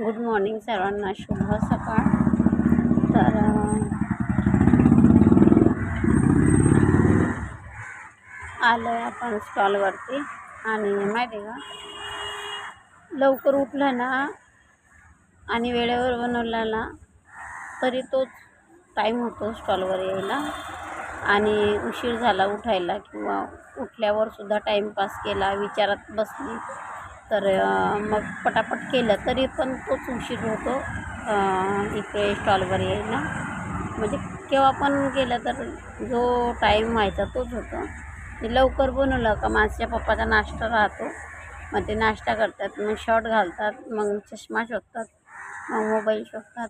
Good morning सर्वांना शुभ सकाळ तर आलो आहे आपण स्टॉलवरती आणि माहिती आहे का? लवकर उठलं ना आणि वेळेवर बनवला ना तरी तोच टाईम होतो स्टॉलवर यायला. आणि उशीर झाला उठायला किंवा उठल्यावर सुद्धा टाईमपास केला विचारात बसली. तर मग पटापट केलं तरी पण तोच उशीर होतो इकडे स्टॉलवर यायला. म्हणजे केव्हा पण गेलं तर जो टाईम व्हायचा तोच होतो. ते लवकर बनवलं का माझ्या पप्पाचा नाश्ता राहतो. मग ते नाश्ता करतात मग शॉर्ट घालतात मग चष्मा शोधतात मग मोबाईल शोधतात.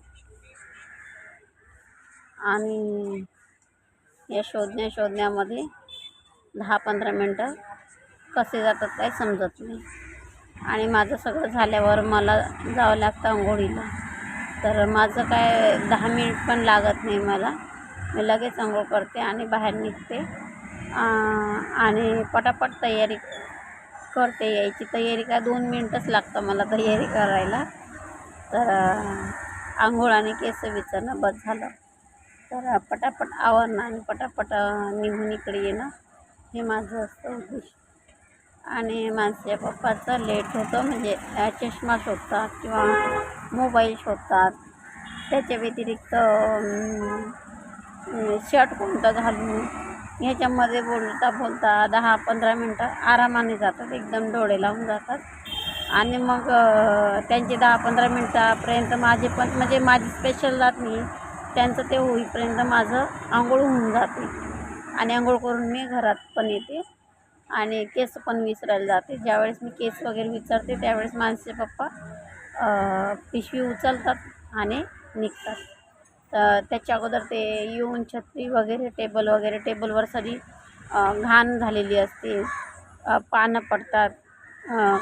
आणि या शोधण्या शोधण्यामध्ये दहा पंधरा मिनटं कसे जातात काय समजत नाही. आणि माझं सगळं झाल्यावर मला जावं लागतं आंघोळीला. तर माझं काय दहा मिनिट पण लागत नाही मला. मी लगेच आंघोळ करते आणि बाहेर निघते. आणि पटापट तयारी करते यायची. तयारी काय दोन मिनटंच लागतं मला तयारी करायला. तर आंघोळ आणि केस विचारणं बस झालं. तर पटापट आवरणं आणि पटापट निघून इकडे येणं हे माझं असतं उद्दिष्ट आणि माझ्या पप्पाचं लेट होतं म्हणजे चष्मा शोधतात किंवा मोबाईल शोधतात. त्याच्या व्यतिरिक्त शर्ट कोणतं घालू ह्याच्यामध्ये बोलता बोलता दहा पंधरा मिनटं आरामाने जातात एकदम डोळे लावून जातात. आणि मग त्यांचे दहा पंधरा मिनटापर्यंत माझे पण म्हणजे माझी स्पेशल जात नाही. त्यांचं ते होईपर्यंत माझं आंघोळ होऊन जाते. आणि आंघोळ करून मी घरात पण येते. आणि केस पण विसरायला जाते. ज्यावेळेस मी केस वगैरे विचारते त्यावेळेस माझे पप्पा पिशवी उचलतात आणि निघतात. तर त्याच्या अगोदर ते येऊन छत्री वगैरे टेबल वगैरे टेबलवर सगळी घाण झालेली असते. पानं पडतात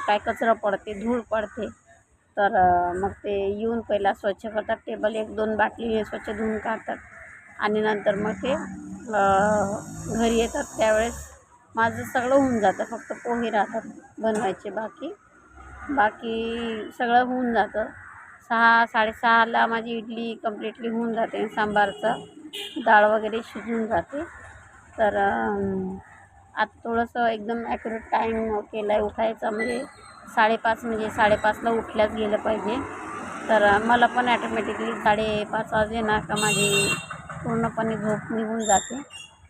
काय कचरा पडते धूळ पडते. तर मग ते येऊन पहिला स्वच्छ करतात. टेबल एक दोन बाटली स्वच्छ धुवून काढतात. आणि नंतर मग ते घरी येतात. त्यावेळेस माझं सगळं होऊन जातं. फक्त पोहे राहतात बनवायचे बाकी. बाकी सगळं होऊन जातं. सहा साडेसहाला माझी इडली कम्प्लिटली होऊन जाते सांबारचं डाळ वगैरे शिजून जाते. तर आता थोडंसं एकदम ॲक्युरेट टाईम केला आहे उठायचा. म्हणजे साडेपाच म्हणजे साडेपाचला उठल्याच गेलं पाहिजे. तर मला पण ॲटोमॅटिकली साडेपाच वाजले ना का माझी पूर्णपणे झोप निघून जाते.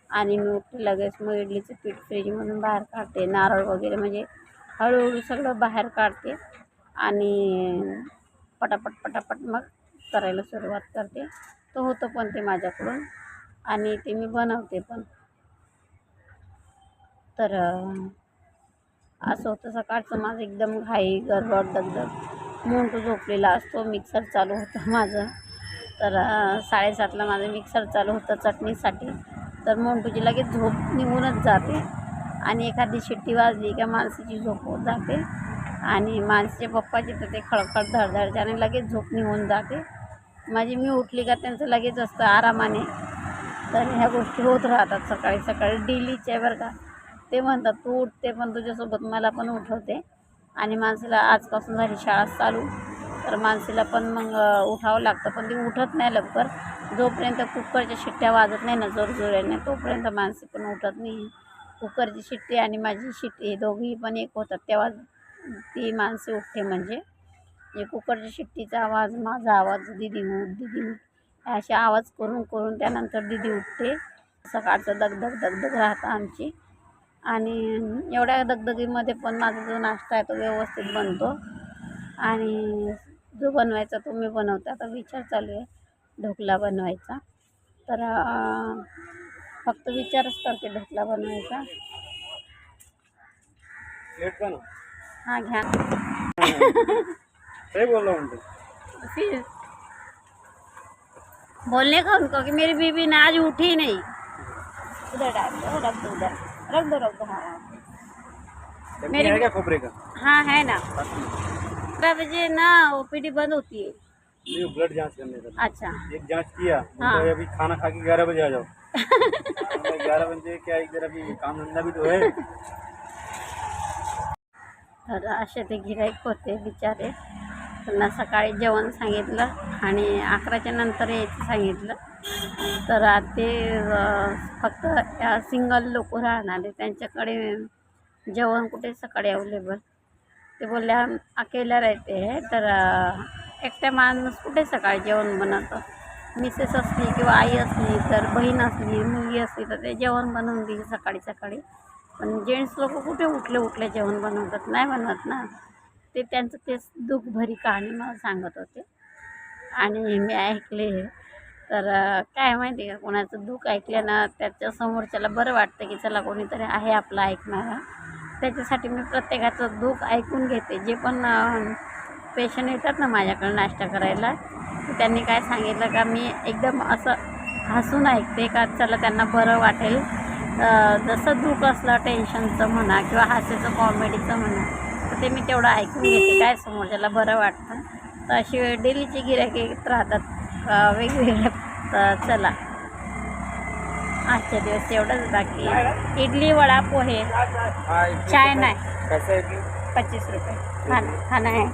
आणि मी उठते लगेच मग इडलीचं पीठ फ्रीजमधून बाहेर काढते. नारळ वगैरे म्हणजे हळूहळू सगळं बाहेर काढते आणि पटापट पटापट मग करायला सुरुवात करते. तो होतं पण ते माझ्याकडून आणि ते मी बनवते पण. तर असं होतं सकाळचं माझं एकदम घाई गडबड दगदग. मोंटू झोपलेला असतो मिक्सर चालू होतं माझं. तर साडेसातला माझं मिक्सर चालू होतं चटणीसाठी. तर मोंटूची लगेच झोप निघूनच जाते. आणि एखादी शिट्टी वाजली का माणसाची झोप होत जाते. आणि माणसाच्या पप्पाची तर ते खळखळ धडधडते आणि लगेच झोप निघून जाते. माझी मी उठली का त्यांचं लगेच असतं आरामाने. तर ह्या गोष्टी होत राहतात सकाळी सकाळी डेलीचे बर बरं का. ते म्हणतात तू उठते पण तुझ्यासोबत मला पण उठवते. आणि माणसाला आजपासून झाली शाळा चालू. तर माणसीला पण मग उठावं लागतं. पण ती उठत नाही लवकर. जोपर्यंत कुकरच्या शिट्ट्या वाजत नाही ना जोरजोराने तोपर्यंत माणसे पण उठत नाही. कुकरची शिट्टी आणि माझी शिट्टी हे दोघी पण एक होतात. तेव्हा ती माणसे उठते म्हणजे. कुकरच्या शिट्टीचा आवाज माझा आवाज दिदी उठ दिदी असे आवाज करून करून त्यानंतर दिदी उठते. सकाळचं दगदग दगदग राहतं आमची. आणि एवढ्या दगदगीमध्ये पण माझा जो नाश्ता आहे तो व्यवस्थित बनतो. आणि जो बनवायचा तो मी बनवते. आता विचार चालू आहे ढोकळा बनवायचा. तर अं, फक्त विचारच करते ढोकळा बनवायचा. हाँ घ्या. फिर बोलने का उनको कि मेरी बीबी ने आज उठी ही नहीं. उधर डाल दो रख दो उधर रख दो रख दो. हाँ. मेरी- है क्या खोपरे का? हाँ है ना. बारह बजे ना ओ पी डी बंद होती है। ब्लड जांच करने का अच्छा। एक जांच किया हाँ। तो अभी खाना खा के ग्यारह बजे आ जाओ। ग्यारह बजे? क्या इधर अभी काम धंधा भी तो है? तर असे ते गिराईक होते बिचारे. त्यांना सकाळी जेवण सांगितलं आणि अकराच्या नंतर यायचं सांगितलं. तर ते फक्त सिंगल लोक राहणारे त्यांच्याकडे जेवण कुठे सकाळी अवेलेबल ते बोलले हम अकेला राहते है तर एकट्या माणूस कुठे सकाळी जेवण बनवतं? मिसेस असली किंवा आई असली तर बहीण असली मुलगी असली तर ते जेवण बनवून देईल सकाळी सकाळी. पण जेंट्स लोक कुठे उठले उठले जेवण बनवतात नाही बनवत ना? ते त्यांचं तेच दुःखभरी कहाणी मला सांगत होते. आणि मी ऐकले तर काय माहिती का कोणाचं दुःख ऐकलं ना त्याच्या समोरच्याला बरं वाटतं की चला कोणीतरी आहे आपलं ऐकणारा. त्याच्यासाठी मी प्रत्येकाचं दुःख ऐकून घेते. जे पण पेशंट येतात ना माझ्याकडे नाश्ता करायला त्यांनी काय सांगितलं का मी एकदम असं हसून ऐकते का चला त्यांना बरं वाटेल. जसं दुःख असलं टेन्शनचं म्हणा किंवा हास्याचं कॉमेडीचं म्हणा तर ते मी तेवढं ऐकून घेते. काय समोरच्याला बरं वाटतं? तर अशी डेलीची गिऱ्हाईके येत राहतात. वेगवेगळ्या तर चला. आजच्या दिवस एवढंच बाकी इडली वडा पोहे चाय नाही. कसं आहे पच्चीस रुपये. खाना खाना है